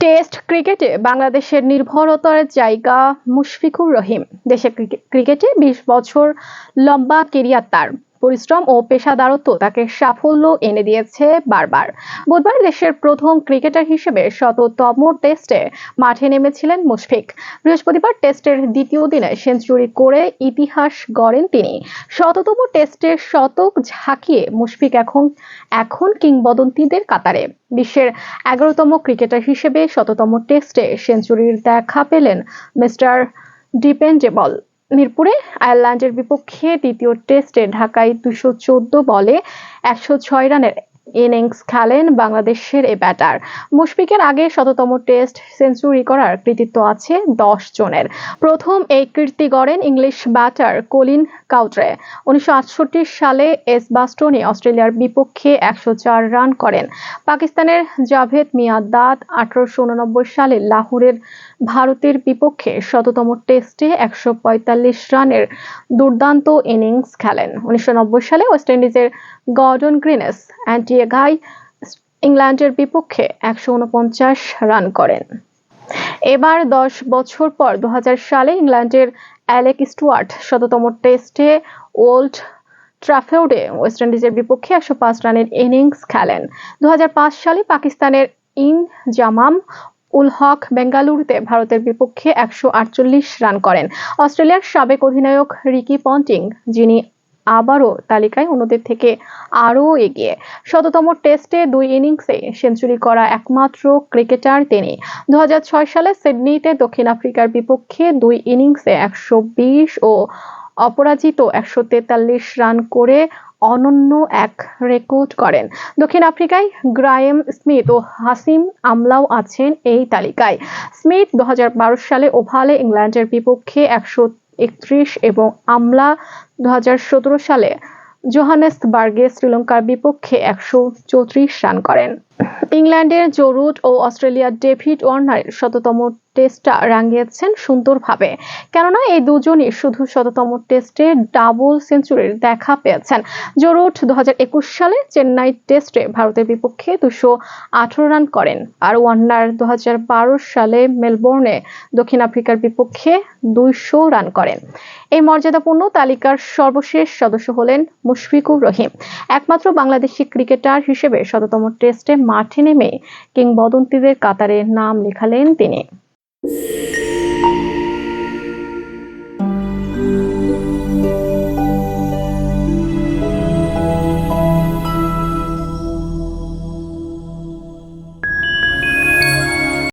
Test ক্রিকেটে বাংলাদেশের নির্ভরতার জায়গা মুশফিকুর রহিম। দেশের ক্রিকেটে বিশ বছর লম্বা কেরিয়ার তার। পরিশ্রম ও পেশাদারত্ব তাকে সাফল্য এনে দিয়েছে বারবার। বুধবার দেশের প্রথম ক্রিকেটার হিসেবে শততম টেস্টে মাঠে নেমেছিলেন মুশফিক। বৃহস্পতিবার টেস্টের দ্বিতীয় দিনে সেঞ্চুরি করে ইতিহাস গড়েন তিনি। শততম টেস্টে শতক ঝাঁকিয়ে মুশফিক এখন এখন কিংবদন্তিদের কাতারে। বিশ্বের এগারোতম ক্রিকেটার হিসেবে শততম টেস্টে সেঞ্চুরির দেখা পেলেন মিস্টার ডিপেন্ডেবল। মিরপুরে আয়ারল্যান্ডের বিপক্ষে দ্বিতীয় টেস্টে ঢাকায় দুশো চোদ্দ বলে একশো ছয় রানের ইনিংস খেলেন বাংলাদেশের এ ব্যাটার। মুশফিকের আগে শততম টেস্ট সেঞ্চুরি করার কৃতিত্ব আছে দশ জনের। প্রথম এই কীর্তি গড়েন ইংলিশ ব্যাটার কলিন কাউট্রে উনিশশো আটষট্টি সালে এস বাস্টনে অস্ট্রেলিয়ার বিপক্ষে একশো চার রান করেন। পাকিস্তানের জাভেদ মিয়াদাদ আঠারোশো উননব্বই সালে লাহোরের ভারতের বিপক্ষে শততম টেস্টে একশো পঁয়তাল্লিশ রানের দুর্দান্ত ইনিংস খেলেন। উনিশশো নব্বই সালে ওয়েস্ট ইন্ডিজের গর্ডন গ্রিনেস অ্যান্টিগাই ইংল্যান্ডের বিপক্ষে একশো উনপঞ্চাশ রান করেন। এবার দশ বছর পর দু সালে ইংল্যান্ডের অ্যালেক স্টুয়ার্ট শততম টেস্টে ওল্ড ট্রাফেউডে ওয়েস্ট ইন্ডিজের বিপক্ষে একশো পাঁচ রানের ইনিংস খেলেন। দু হাজার পাঁচ সালে পাকিস্তানের ইন জামাম উল হক বেঙ্গালুরুতে ভারতের বিপক্ষে একশো আটচল্লিশ রান করেন। অস্ট্রেলিয়ার সাবেক অধিনায়ক রিকি পন্টিং, যিনি আবারও তালিকায় অন্যদের থেকে আরও এগিয়ে। শততম টেস্টে দুই ইনিংসে সেঞ্চুরি করা একমাত্র ক্রিকেটার তিনি। দু হাজার ছয় সালে সিডনিতে দক্ষিণ আফ্রিকার বিপক্ষে দুই ইনিংসে একশো বিশ ও অপরাজিত একশো তেতাল্লিশ রান করে অনন্য এক রেকর্ড করেন। দক্ষিণ আফ্রিকায় গ্রায়েম স্মিথ ও হাসিম আমলাও আছেন এই তালিকায়। স্মিথ দু হাজার বারো সালে ওভালে ইংল্যান্ডের বিপক্ষে একশো একত্রিশ এবং আমলা দু হাজার সতেরো সালে জোহানেসবার্গে শ্রীলঙ্কার বিপক্ষে একশো চৌত্রিশ রান করেন। ইংল্যান্ডের জো ও অস্ট্রেলিয়ার ডেভিড ওয়ার্নারের শততম টেস্টটা রাঙিয়েছেন সুন্দরভাবে। কেননা, এই দুজনই শুধু শততম টেস্টে ডাবল সেঞ্চুরির দেখা পেয়েছেন। জো দু সালে চেন্নাই টেস্টে ভারতের বিপক্ষে দুশো রান করেন। আর ওয়ার্নার দু সালে মেলবোর্নে দক্ষিণ আফ্রিকার বিপক্ষে দুইশো রান করেন। এই মর্যাদাপূর্ণ তালিকার সর্বশেষ সদস্য হলেন মুশফিকুর রহিম। একমাত্র বাংলাদেশি ক্রিকেটার হিসেবে শততম টেস্টে মাঠে নেমে কিংবদন্তিদের কাতারে নাম লেখালেন তিনি।